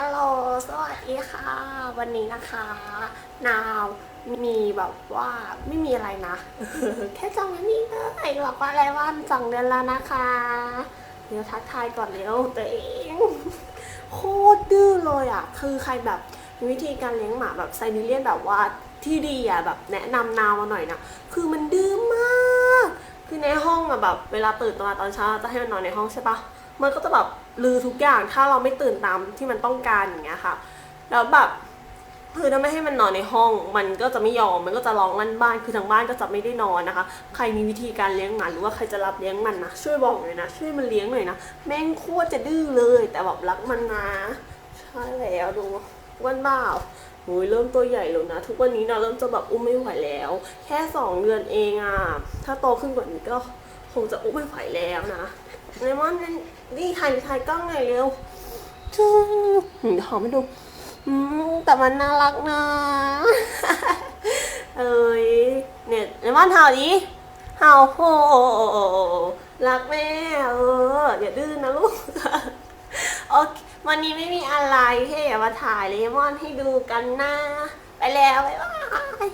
ฮัลโหล สวัสดีค่ะ วันนี้นะคะ นาวมีแบบว่าไม่มีอะไรนะ แค่จองอันนี้เลยบอกว่าอะไรว่าสองเดือนแล้วนะคะ เดี๋ยวทักทายก่อนเร็วตัวเอง โคตรดื้อเลยอะ คือใครแบบมีวิธีการเลี้ยงหมาแบบไซบีเรียนแบบว่าที่ดีอะแบบแนะนำนาวมาหน่อยนะ คือมันดื้อมาก คือในห้องอะแบบ เวลาตื่นมาตอนเช้าจะให้มันนอนในห้องใช่ปะ มันก็จะแบบลือทุกอย่างถ้าเราไม่ตื่นตามที่มันต้องการอย่างเงี้ยค่ะ แล้วแบบคือถ้าไม่ให้มันนอนในห้อง มันก็จะไม่ยอมมันก็จะร้องลั่นบ้านคือทางบ้านก็จะไม่ได้นอนนะคะ ใครมีวิธีการเลี้ยงหมาหรือว่าใครจะรับเลี้ยงมันนะช่วยบอกหน่อยนะช่วยมันเลี้ยงหน่อยนะแม่งโคตรจะดื้อเลย แต่แบบรักมันนะใช่แล้วดูวันบ้าโอ้ยเริ่มตัวใหญ่แล้วนะ ทุกวันนี้นะเริ่มจะแบบอุ้มไม่ไหวแล้ว แค่สองเดือนเองอะถ้าโตขึ้นกว่านี้ก็ คงจะอุ้มไม่ไหวแล้วนะเลมอนนั่นนี่ถ่ายถ่ายกล้องหน่อยเร็วจูเดี๋ยวหอมให้ดูอืมแต่มันน่ารักนะเอ้ยเนี่ยเลมอนเห่าดิเห่าโหรักแม่เอออย่าดื้อนะลูกโอเควันนี้ไม่มีอะไรแค่อยากมาถ่ายเลมอนให้ดูกันนะ ไปแล้ว บ๊ายบาย